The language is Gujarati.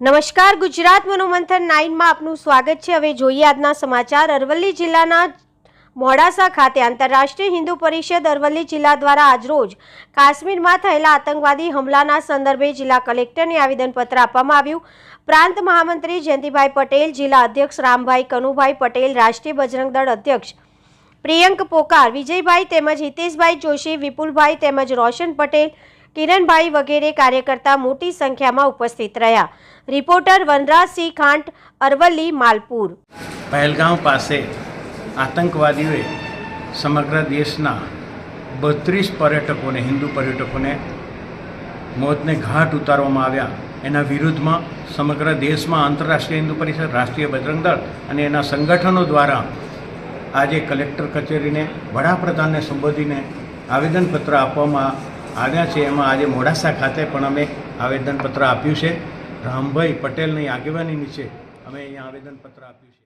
નમસ્કાર, ગુજરાત મનોમંથન નાઇનમાં આપનું સ્વાગત છે. હવે જોઈએ આજના સમાચાર. અરવલ્લી જિલ્લાના મોડાસા ખાતે આંતરરાષ્ટ્રીય હિન્દુ પરિષદ અરવલ્લી જિલ્લા દ્વારા આજરોજ કાશ્મીરમાં થયેલા આતંકવાદી હમલાના સંદર્ભે જિલ્લા કલેક્ટરને આવેદનપત્ર આપવામાં આવ્યું. પ્રાંત મહામંત્રી જયંતિભાઈ પટેલ, જિલ્લા અધ્યક્ષ રામભાઈ કનુભાઈ પટેલ, રાષ્ટ્રીય બજરંગ દળ અધ્યક્ષ પ્રિયંક પોકાર, વિજયભાઈ તેમજ હિતેશભાઈ જોશી, વિપુલભાઈ તેમજ રોશન પટેલ કિરણભાઈ વગેરે કાર્યકર્તા મોટી સંખ્યામાં ઉપસ્થિત રહ્યા. રિપોર્ટર વનરાજસિંહ ખાંટ, અરવલ્લી, માલપુર. પહેલગાંવ પાસે આતંકવાદીઓએ સમગ્ર દેશના બત્રીસ પર્યટકોને, હિન્દુ પર્યટકોને મોતને ઘાટ ઉતારવામાં આવ્યા. એના વિરુદ્ધમાં સમગ્ર દેશમાં આંતરરાષ્ટ્રીય હિન્દુ પરિષદ, રાષ્ટ્રીય બજરંગ દળ અને એના સંગઠનો દ્વારા આજે કલેક્ટર કચેરીને વડાપ્રધાનને સંબોધીને આવેદનપત્ર આપવામાં આવ્યા છે. એમાં આજે મોડાસા ખાતે પણ અમે આવેદનપત્ર આપ્યું છે. રામભાઈ પટેલની આગેવાની નીચે અમે અહીંયા આવેદનપત્ર આપ્યું છે.